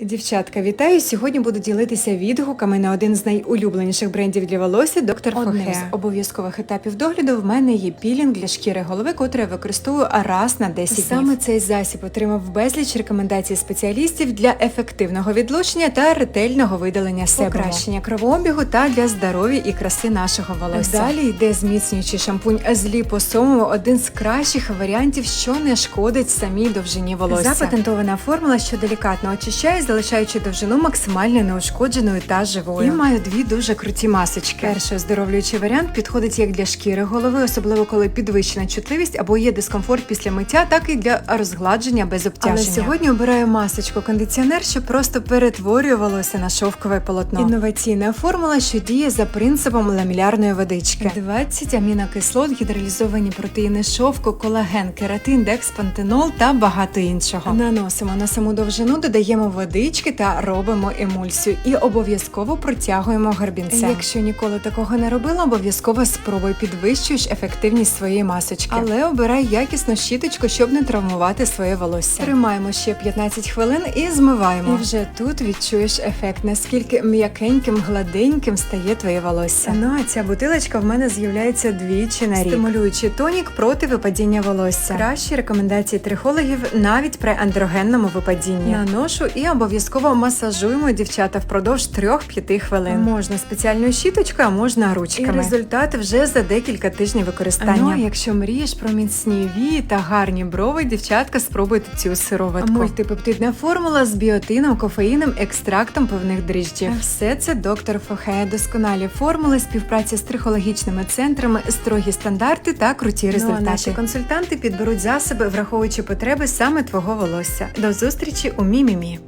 Дівчатка, вітаю! Сьогодні буду ділитися відгуками на один з найулюбленіших брендів для волосся доктор Одним Фохе. з З обов'язкових етапів догляду в мене є пілінг для шкіри голови, котрий я використовую раз на 10 Саме Саме цей засіб отримав безліч рекомендацій спеціалістів для ефективного відлучення та ретельного видалення себуму. покращення кровообігу та для здоров'я і краси нашого волосся. Далі йде зміцнюючий шампунь з ліпосомою, один з кращих варіантів, що не шкодить самій довжині волосся. Запатентована формула, що делікатно очищає, залишаючи довжину максимально неушкодженою та живою. І маю дві дуже круті масочки. Перший оздоровлюючий варіант підходить як для шкіри голови, особливо коли підвищена чутливість або є дискомфорт після миття, так і для розгладження без обтяження. Але сьогодні обираю масочку кондиціонер, що просто перетворює волосся на шовкове полотно. Інноваційна формула, що діє за принципом ламілярної водички. 20 амінокислот, гідролізовані протеїни шовку, колаген, кератин, декспантенол та багато іншого. Наносимо на саму довжину, додаємо водички та робимо емульсію. І обов'язково протягуємо гарбінцем. Якщо ніколи такого не робила, обов'язково спробуй підвищуєш ефективність своєї масочки. Але обирай якісну щіточку, щоб не травмувати своє волосся. Тримаємо ще 15 хвилин і змиваємо. І вже тут відчуєш ефект, наскільки м'якеньким, гладеньким стає твоє волосся. Ну а ця бутилочка в мене з'являється двічі на рік. Стимулюючий тонік проти випадіння волосся. Кращі рекомендації трихологів навіть при андрогенному випадінні. Наношу і обов'язково масажуємо дівчата впродовж 3-5 хвилин. Можна спеціальною щіточкою, а можна ручками. І результат вже за декілька тижнів використання. Ну, а якщо мрієш про міцні вії та гарні брови, дівчатка, спробуйте цю сироватку. Мультипептидна формула з біотином, кофеїном, екстрактом певних дріжджів. Все це доктор Фохе. Досконалі формули, співпраця з трихологічними центрами, строгі стандарти та круті результати. Ну, а наші консультанти підберуть засоби, враховуючи потреби саме твого волосся. До зустрічі у Мімімі.